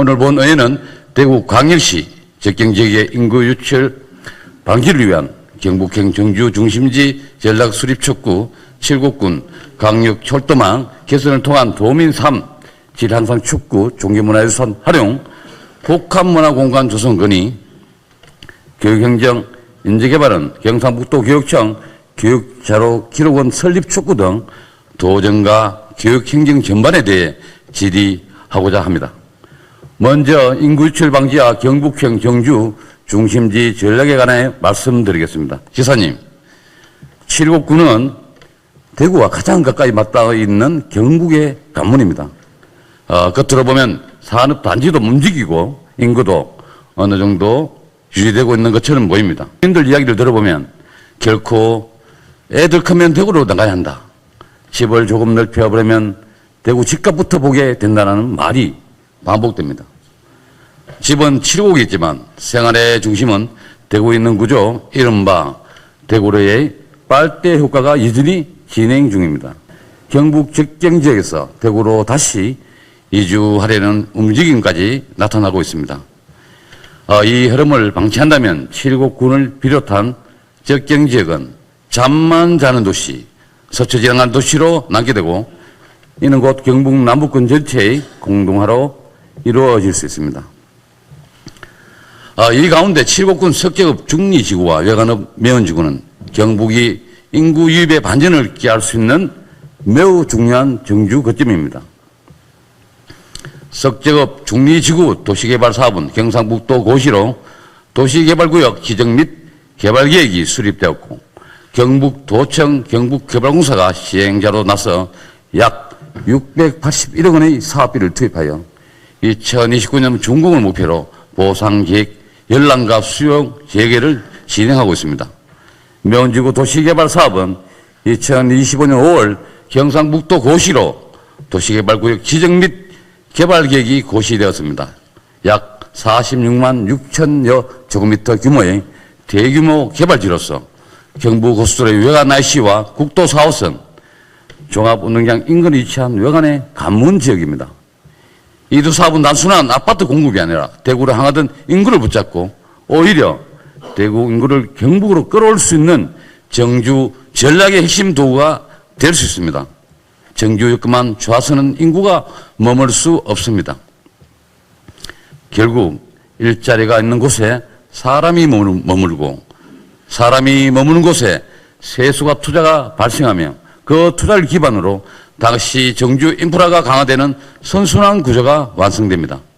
오늘 본 의회는 대구 광역시 적경지역의 인구 유출 방지를 위한 경북행 정주 중심지 전략 수립 촉구 칠곡군 강력 철도망 개선을 통한 도민 삶 질향상 축구 종교문화유산 활용 복합문화공간 조성 건의 교육행정 인재개발은 경상북도 교육청 교육자료 기록원 설립 촉구 등 도정과 교육행정 전반에 대해 질의하고자 합니다. 먼저 인구 유출 방지와 경북형 정주 중심지 전략에 관해 말씀드리겠습니다. 지사님, 칠곡군은 대구와 가장 가까이 맞닿아 있는 경북의 관문입니다. 어, 겉으로 보면 산업 단지도 움직이고 인구도 어느 정도 유지되고 있는 것처럼 보입니다. 인들 이야기를 들어보면 결코 애들 크면 대구로 나가야 한다. 집을 조금 넓혀보려면 대구 집값부터 보게 된다는 말이 반복됩니다. 집은 칠곡이 있지만 생활의 중심은 대구에 있는 구조, 이른바 대구로의 빨대 효과가 여전히 진행 중입니다. 경북 적경 지역에서 대구로 다시 이주하려는 움직임까지 나타나고 있습니다. 어, 이 흐름을 방치한다면 칠곡군을 비롯한 적경 지역은 잠만 자는 도시, 서초지향한 도시로 남게 되고 이는 곧 경북 남부권 전체의 공동화로 이루어질 수 있습니다. 아, 이 가운데 칠곡군 석계급 중리지구와 외관업 매원지구는 경북이 인구 유입의 반전을 기할 수 있는 매우 중요한 정주 거점입니다. 석재급 중리지구 도시개발 사업은 경상북도 고시로 도시개발구역 지정 및 개발계획이 수립되었고 경북도청 경북개발공사가 시행자로 나서 약 681억 원의 사업비를 투입하여 2029년 준공을 목표로 보상계획 연락과 수용 재개를 진행하고 있습니다. 명지구 도시개발 사업은 2025년 5월 경상북도 고시로 도시개발구역 지정 및 개발계획이 고시되었습니다. 약 46만 6천여 제곱미터 규모의 대규모 개발지로서 경부 고수도의 외관 날씨와 국도 4호선 종합운동장 인근에 위치한 외관의 관문 지역입니다. 이두 사업은 단순한 아파트 공급이 아니라 대구를 향하던 인구를 붙잡고 오히려 대구 인구를 경북으로 끌어올 수 있는 정주 전략의 핵심 도구가 될 수 있습니다. 정주역만 좋아서는 인구가 머물 수 없습니다. 결국 일자리가 있는 곳에 사람이 머물- 머물고 사람이 머무는 곳에 세수가 투자가 발생하며 그 투자를 기반으로 다시 정주 인프라가 강화되는 선순환 구조가 완성됩니다.